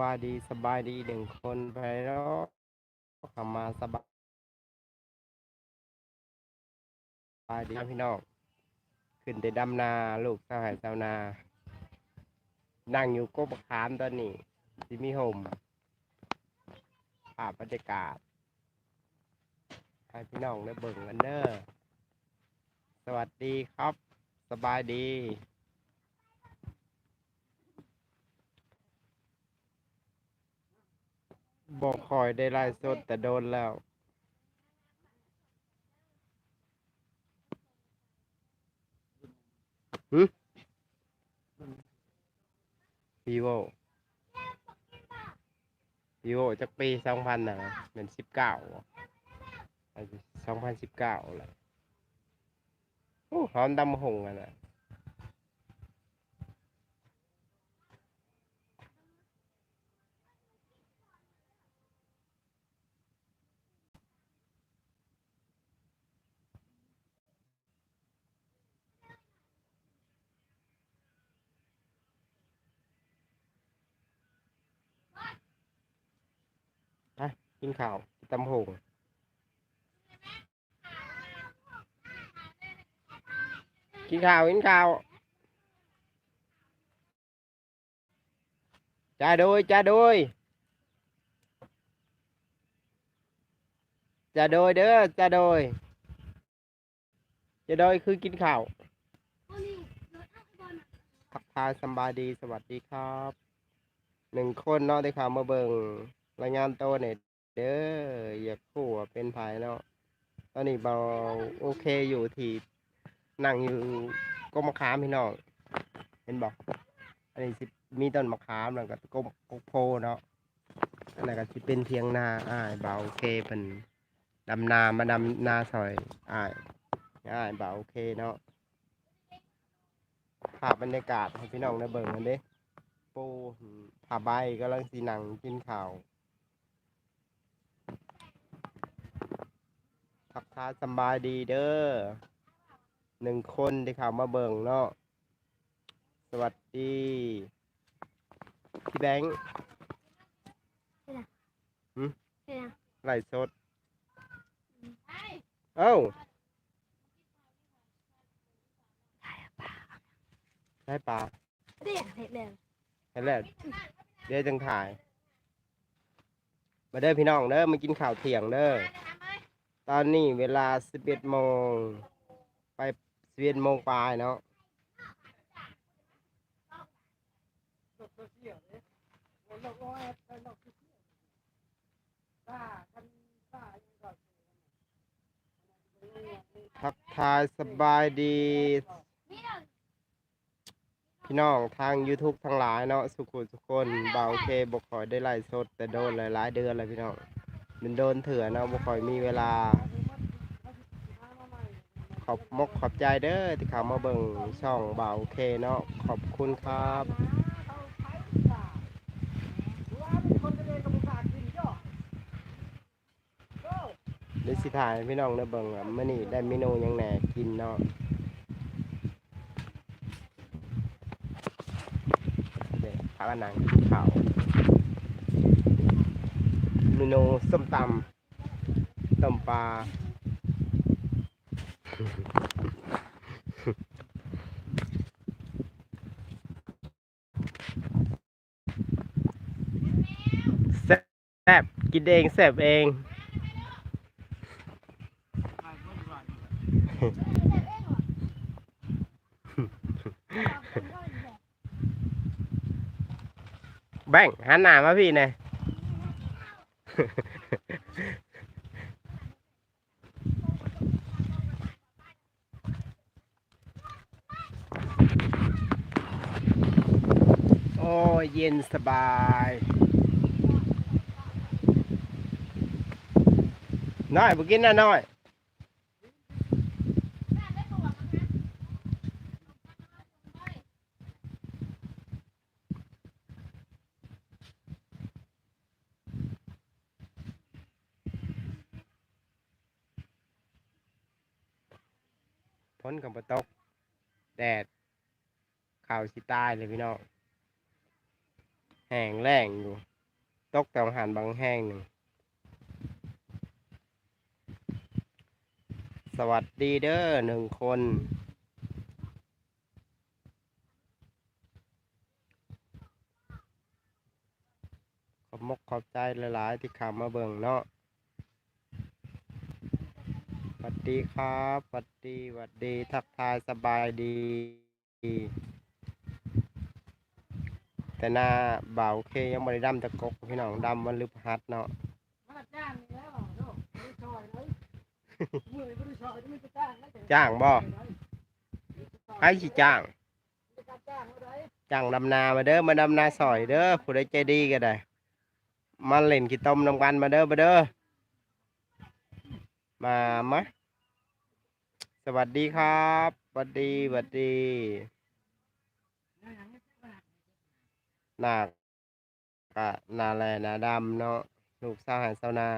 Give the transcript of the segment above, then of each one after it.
บายดีสบายดีหนึ่งคนไปแล้วเข้ามาสบายดีครับพี่น้องขึ้นแต่ดำนาลูกสาวหายสาวนา นั่งอยู่กบขามตอนนี้ที่มีห่มภาพบรรยากาศให้พี่น้องได้เบิ่งกันเด้อสวัสดีครับ สบายดี บอกคอยได้ไล่สดแต่โดนแล้ว หึวีโววีโวจากปีสองพันนะเป็นสิบเก้าสองพันสิบเก้าเลยโอ้หอมดำหงอะนะ กินข้าวตำหงกินข้าวกินข้าวจ้าโดยจ้าโดยจ้าโดยเด้อจ้าโดยจ้าโดยคือกินข้าวทักทายสบายดีสวัสดีครับ หนึ่งคนเนาะได้ข่าวมาเบิงรายงานโตเนี่ย เด้ออยากคู่เป็นภายเนาะตอนนี้เบาโอเคอยู่ที่นั่งอยู่ก้มะขามพี่น้องเห็นบอกอันนี้สิมีต้นมะขามแล้วก็ก้มกกโพเนาะอันนั้นก็สิเป็นเพียงนาอ้ายเบาโอเคเป็นดำนามาดำนาซอยอ้ายอ้ายเบาโอเคเนาะภาพบรรยากาศให้พี่น้องได้เบิ่งกันเด้ปูผ้าใบกำลังสีหนังกินข้าว ทักทายสำบายดีเด้อหนึ่งคนที่เข้ามาเบิ่งเนาะสวัสดีพี่แบงค์เนี่ยไหลฟ์สดเอ้าได้ปลาเรียกเห็ดเลยเห็นแล้วเดี๋ยวจังถ่าย มาเด้อพี่น้องเด้อมากินข้าวเที่ยงเด้อ ตอนนี้เวลาสิบเอ็ดโมง ไปสิบเอ็ดโมงปลายเนาะทักทายสบายดี พี่น้องทาง YouTube ทั้งหลายเนาะสุขุสุขคนเบาเคบกคอยได้ไล่สด แต่โดนหลายๆเดือนเลยพี่น้อง มันโดนเถื่อเนาะบกคอยมีเวลา ขอบมกขอบใจเด้อที่เข้ามาเบิ่งช่องเบาโอเคเนาะขอบคุณครับเดี๋ยวสิถ่ายพี่น้องได้เบิ่งว่ามื้อนี้ได้เมนูยังแหน่กินเนาะเด็กพากันนั่งกินข้าว นูส้มตำต้มปลาแซ่บกินเองแซ่บเอง แบ่งหันหน้ามาพี่หน่ย โอ้เย็นสบายน้อยบุกินนะน้อย กับปตก แดดข่าวสิตายเลยพี่น้องแห้งแรงอยู่ ตกแต่หันบางแห้งหนึ่ง สวัสดีเด้อหนึ่งคน ขอบมกขอบใจหลาย ๆ ที่ขับมาเบิ่งเนาะ สวัสดีครับสวัสดีสวัสดี ทักทายสบายดี แต่หน้าบ่าวเคยังบริดำตะกกพี่น้องดำวันลืพฤหัสเนาะมาจ้างนี่แล้วเนาะไม่ได้ช่อยเลยมือไม่ได้ช่อยไม่ได้จ้างนะแต่จ้างบ่ใครสิจ้างไม่ได้จ้างเท่าไหร่จ้างดำนามาเด้อ มาดำนาสอยเด้อ ผู้ใดใจดีก็ได้ มาเล่นขี้ต้มนำกันมาเด้อมาเด้อ มามะ สวัสดีครับสวัสดีสวัสดีหน้ากะนาแลนาดำเนาะลูกสาวหายสาวนา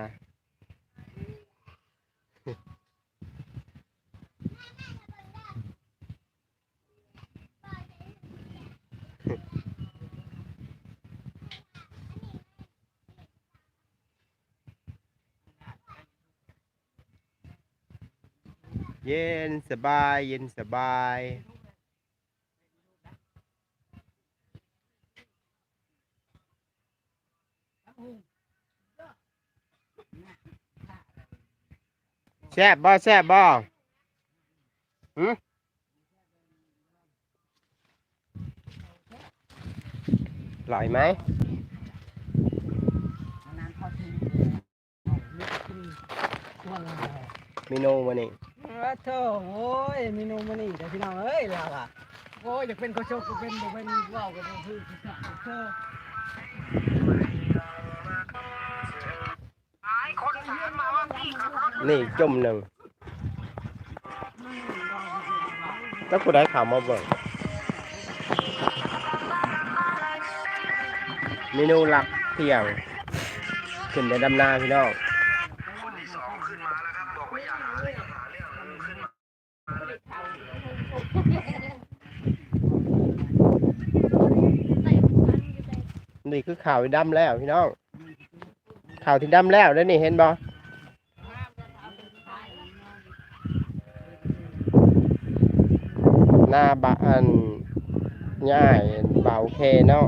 เย็นสบาย เย็นสบาย แซ่บบ่แซ่บบ่หืมอร่อยไหมนานพอทีไม่กินตัวละเมนูวันนี้ ว่าโธ่โอ้ยเมนูมันนี่แต่พี่น้องเอ้ยเราอะโอ้ยอยากเป็นโคชกก็เป็นบ่เป็นว่าวก็บ่คือเธอนี่จมหนึ่งแล้วผู้ใดข่าวมาเบิ่งเมนูหลักเที่ยง ขึ้นในดำนาพี่น้อง นี่คือข่าวที่ดำแล้วพี่น้องข่าวที่ดำแล้วแล้วนี่เห็นบ่หน้าบะอันง่ายเบาเคเนาะ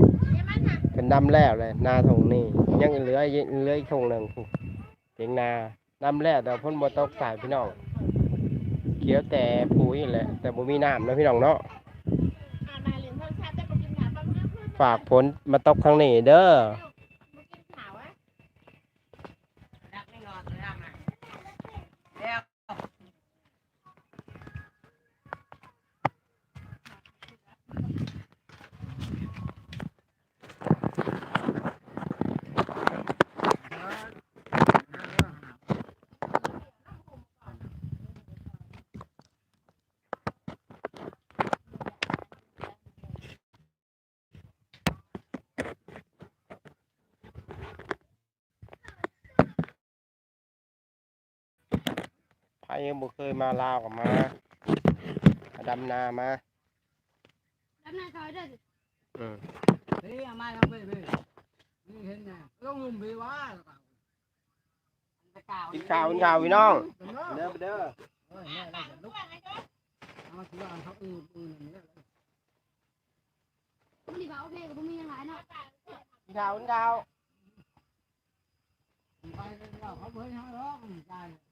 เป็นดำแล้วเลยหน้าทงนี่ยังเหลืออีกเหลืออีกทงหนึ่งเถียงนาดำแล้วแต่พ่นบ่ตกสายพี่น้องเขียวแต่ปุ๋ยแหละแต่บ่มีน้ำนะพี่น้องเนาะ ฝากผลมาตกทางนี้เด้อ รักไม่นอนเลยรักนะแล้ว ใครยังบ่เคยมาลาวกับมามาดำนามารับหน้าซอยด้วยอืมเฮ้ยมาทำไปไปนี่เห็นไงต้องงุ่มไปว่ากินข้าวกินข้าวพี่น้องเด้อเด้อเด้อเออแม่ได้จะลุกเอาถือว่าเขาอืออือนี่แหละบุหรี่เบาเพลงกับบุมียังหลายเนาะกินข้าวกินข้าวไปแล้วเขาเพิ่งให้ร้องได้ไม่ได้งวยหรอกนะไม่มีอะไรได้เขาเพิ่งได้อยู่ไงมันเขาจ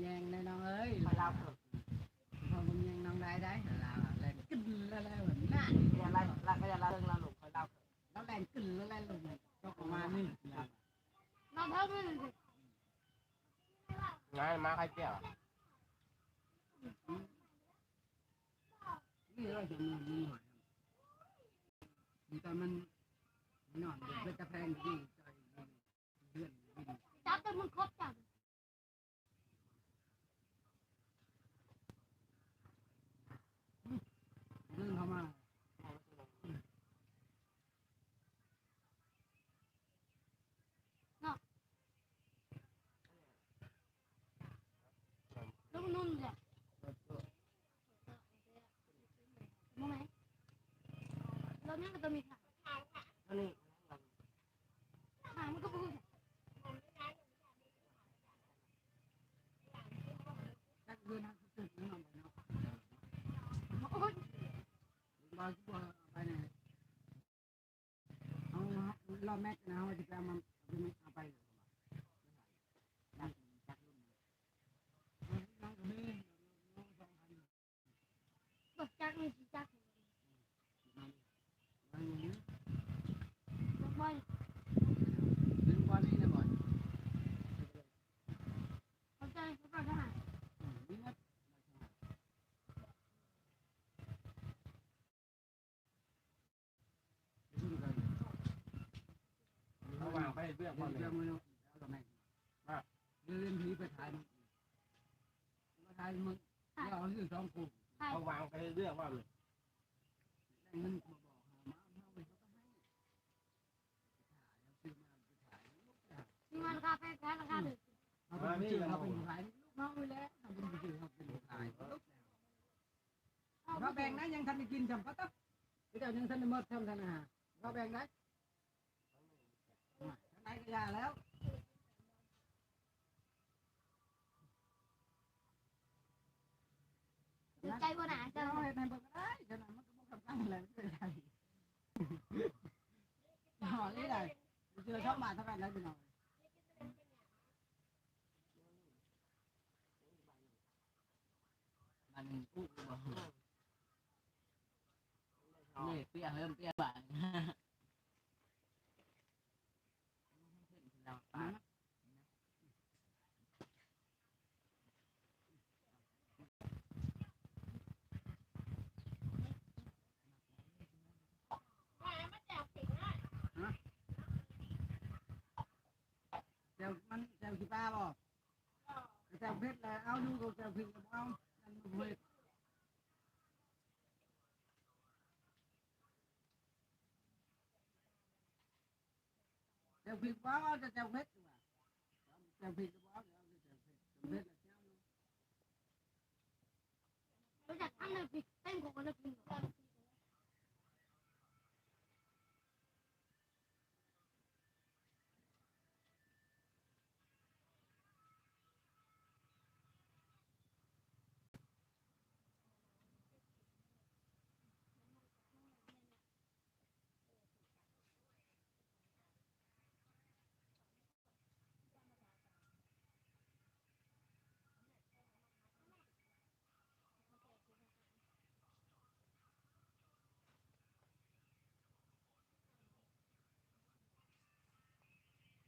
แยงในน้องเอ้ยมาเล่าเถอะพอมึงแยงน้องได้ได้เราแรงกึ่นแล้วแรงแบบนี้นะอย่าไล่ละก็อย่าละเรื่องเราหลงเขาเล่าแล้วแรงกึ่นแล้วแรงหลงก็ประมาณนี้น้องเท่าไหร่งานมาใครเกี่ยวนี่เราจะมีนี่หน่แต่มันนอนเป็นจะแพงที่ใจเดือนจับแต่มึงครบจัง ก็ต้องมีขาอันนี้ขามันก็พูดจักเดินทางสุดๆนั่นเนาะโอ้ยบางทีไปไหนเอารอบแม็กนะว่าจะไปมันเอาไปจักจักรุ่นน้องก็มีบักจักนี่สิจัก อันนี้ บักบอย เป็นก้อนนี้นะบ่อย เขาใจเขาก็ทหาร นี่นะ เขา วางไปเรื่องเดี๋ก่ยอวนเลยเดี๋ยวมึงเอากับแม่เดินผีไปถ่ายมึงมาถ่ายมึงเดี๋ยวเอาชื่อสองกูเขาวางไปเรื่องว่าเลยได้เงินมาบอกหามาเอาไปเขาก็ให้ถ่ายเอาชื่อมาไปถ่ายมีมันคาแฟแพ้ราคาหนึ่งเอาเป็นชื่อเขาเป็นผู้ถ่ายลูกน้องไปแล้วเอาเป็นชื่อเขาเป็นผู้ถ่ายเขาแบ่งนะยังทันได้กินจำปะตับเจ้ายังทันได้หมดทำทันอาหารเขาแบ่งนะ ทางไหนก็ยาแล้วใจบ่หนาเจ้าเจ้าให้ในบ่ได้ฉะนั้นมันก็บ่คำตั้งแล้วไม่ได้หอนี่ได้เจอชอบมาเท่ากันแล้วพี่น้องมันปุ๊บบ่นี่เปียเริ่มเปียบ้าง เจ้ามันเจ้าขี้ป้าบ่เจ้าเพชรแล้วเอาดูกับเจ้าผิดกับเอาอันมันเพชรเจ้าผิดว่าเอาแต่เจ้าเพชรดีกว่าเจ้าผิดกับเอาเจ้าเจ้าเพชรเจ้าเพชรแล้วเจ้า รู้จักตั้งเลยปิดเต้นของกันเลยปิด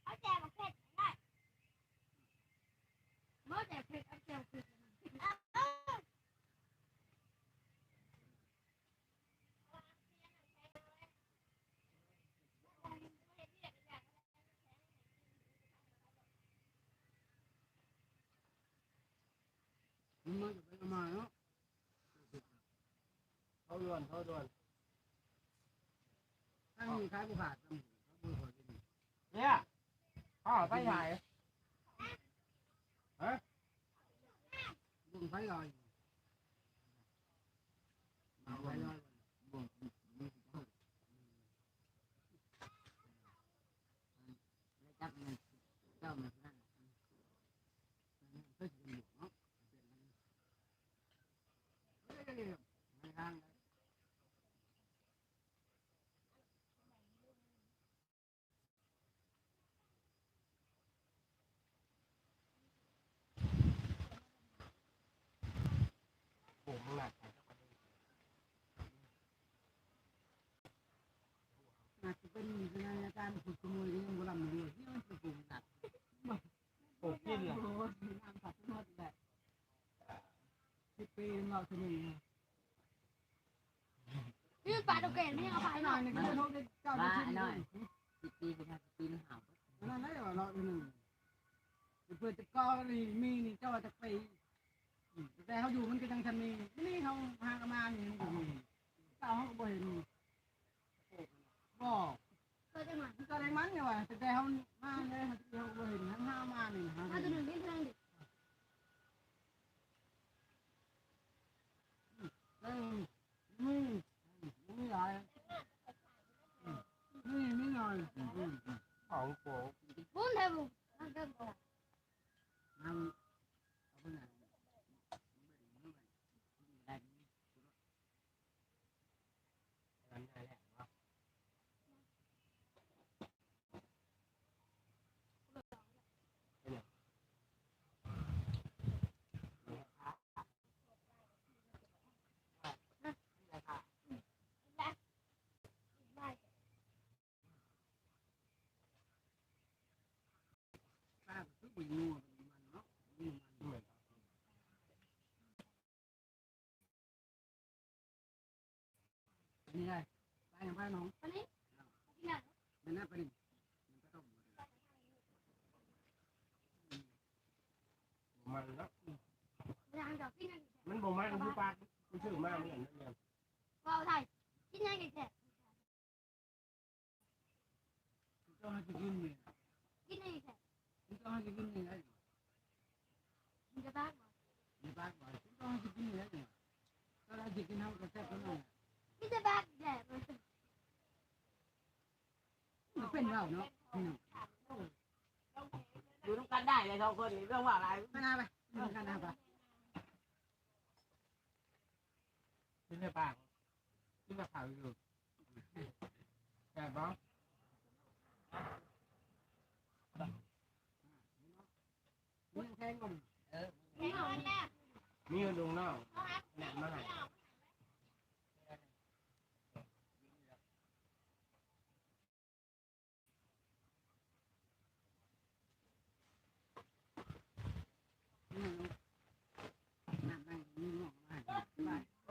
เอาแจกเพชรได้เมื่อแจกเพชรเอาแจกเพชร มันมาจะไปมาเนาะเขาด่วนเขาด่วนถ้ามีขายบุขาดตำเขาบุขอกินเนี่ยพ่อไปไหนบุญไฟลอยเอาไฟลอย เราจะมีพี่ปลาตะเกีบนี่เอาไปหน่อยหนึ่งก็ต้องได้เจ้าหน้าที่หน่อปีห้าสิปีนี่หาวนั่นได้ว่อเราหนึ่งเพื่อจะก้อนี่มีนี่เจ้าจะไปแต่เขาอยู่มันก็ยังทันมีนี่เขาหากมานี่มันก็มีเจ้าเขาก็บ่เห็นบอกก็จะหมันก็แรงมันไงวะแต่เขามาเลยเขาบ่เห็นทั้งห้ามานี่ฮะถ้าจะหนึ่งนี่ท่านั้ ดิเออมีมีหลายมีมีหน่อย ของโปก ปุ้นเทบุมันก็บอก น้ำเอาไปไหน นั่นแหละเนาะ ได้ ป้าคือไปงูมันเนาะงูมันนี่ไงไปยังไปน้องวันนี้ที่ เจ้าให้กินนี่ไงมันจะบ้ามีบ้านบ่อยเจ้าให้กินนี่ไงก็ได้กินเท่ากับแซ่บกันน่อยที่จะบ้าแย่มันเป็นมันเป็นเราเนาะอยู่ต้องกันได้เลยสองคนเรื่องว่าอะไรไม่น่าไปไม่กันนะปะชื่อปลาชื่อปลาขาอยู่แต่บ่ มันแทงนไม่เอาแนมีอยู่ตรงนอกแหนมมาให้น้ำมันมีหม้อมาไป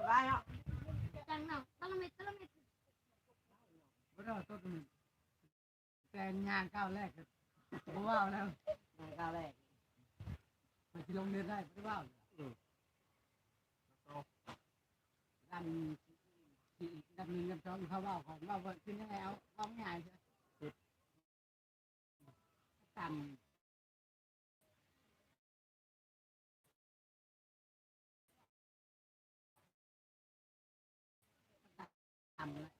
ไปเนาะจังหนังตะละเม็ดตะละเม็ดบ่ได้ต้นนึงแต่งานก้าวแรกก็บ่ว้าวแล้วก้าวแรก ไปที่โรงเรียนได้บ่ว้าวดันที่ดันหนึ่งดันสองเขาว่าของว่าว่าขึ้นยังไงเอาเอาง่ายใช่ตันทำเลย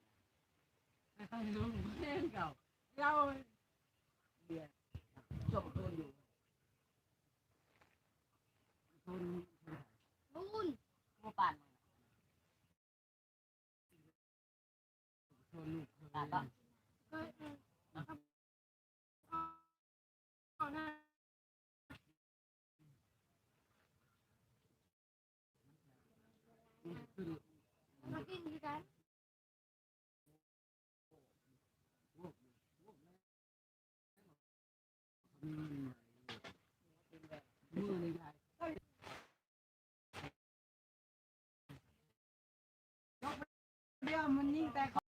ไม่ต้องรู้เรื่องเก่าเราเบียร์จบคืนอยู่ ทนบุญผู้ปั่นทนลูกตาก็ก็เอาหน้าขึ้น มากินกัน มือเลยได้เดี๋ยวมันยิ่งแต่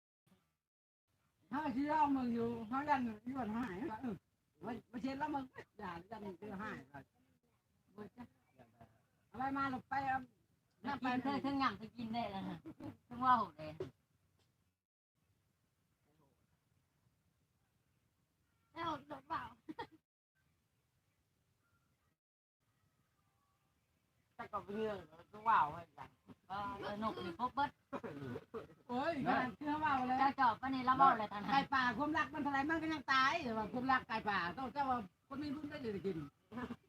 ถ้าที่เรามึงอยู่เขาดันอยวนหายเออมาเช็ดแล้วมึงอย่าดันเจอหายอะไรมาหลบไปถ้าไปเธอถึงยังจะกินได้แล้วนะถึงว่าหดเลยแล้วหลบเปล่าแต่ก็เรื่องต้องว่าวให้กัน เออนกนี่พบเบิดโอ้ยเชื่อว่าเลยเจ้าจอบปนี่ละบ่เลยท่านไก่ป่าความรักมันเท่าไรมันก็ยังตายแต่ว่าความรักไก่ป่าต้องเจ้าว่าคนมีบุญได้เลยกิน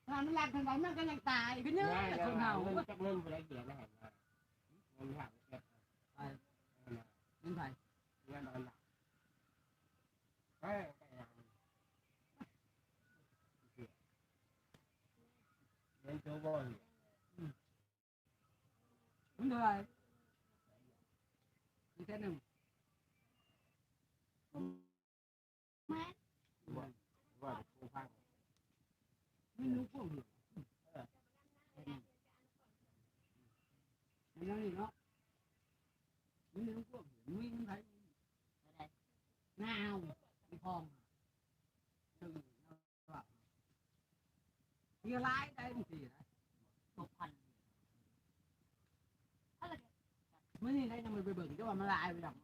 ถ้มันรักทางไหนมันก็ยังตายก็เนื้อง่ายคนเฮาเฮาเงินจักเงินบ่ได้เสียนะเห็นบ่เงินหักเก็บเป็นไผเงินอันหลักเฮ้ยเงินตัวบ่อย đúng rồi như thế nào mát vâng vâng không phang nhưng nó cũng được nó gì đó nhưng nó cũng nguyên thấy nào cái hòm từ nó lại đây thì เมื่อนี้ได้ยังไม่ไปเบิ่งจะว่ามันลายไปหรอก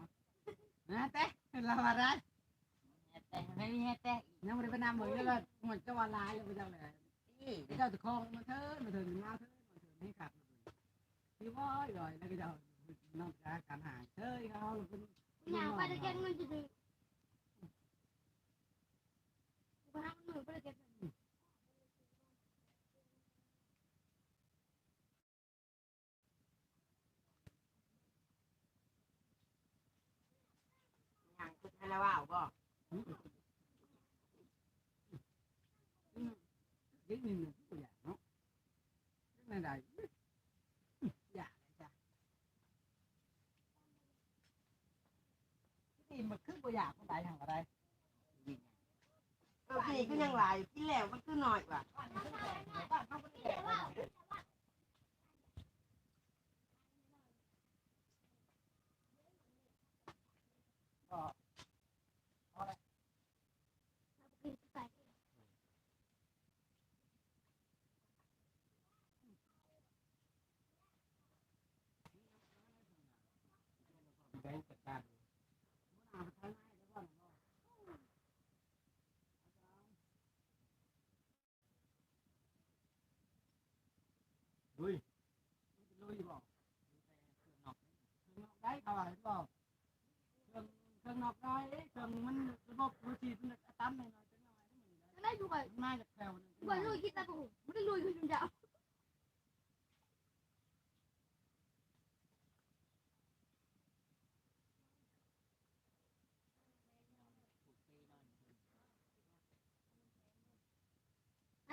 นะเต้เราอะไรแต่ไม่มีให้แต่อีกยังไม่ได้ไปนำเบิ่งแล้วก็เหมือนจะว่าลายไปเจ้าเลยนี่เจ้าตะคองมาเถิดมาเถิดมาเถิดมาเถิดให้ขับที่ว่าอร่อยแล้วก็เจ้านอกจากการหายเฮ้ยเขาเป็นยาวไปตะเกียงมันจะดีไปหาหนูไปตะเกียง อย่างคุณให้ละว่าวบ่ยึดหนึ่งตัวอย่างเนาะนั่นใดอยากจ้ะนี่มันคือตัวอย่างมันได้ทางอะไรเออพี่ก็ยังหลายกินแล้วมันคือหน่อยว่ะ จัดการมันเอาไปทางไหนแล้วก็ลุยลุยบอกได้เขาอะไรบอกเครื่องเครื่องนอกได้เครื่องมันระบบรูทีมันตั้มหน่อยหน่อยจังหน่อยจะได้ดูก่อนมันมาจากแถวนึงก่อนลุยคิดแต่ผมไม่ได้ลุยคือจนจะนั่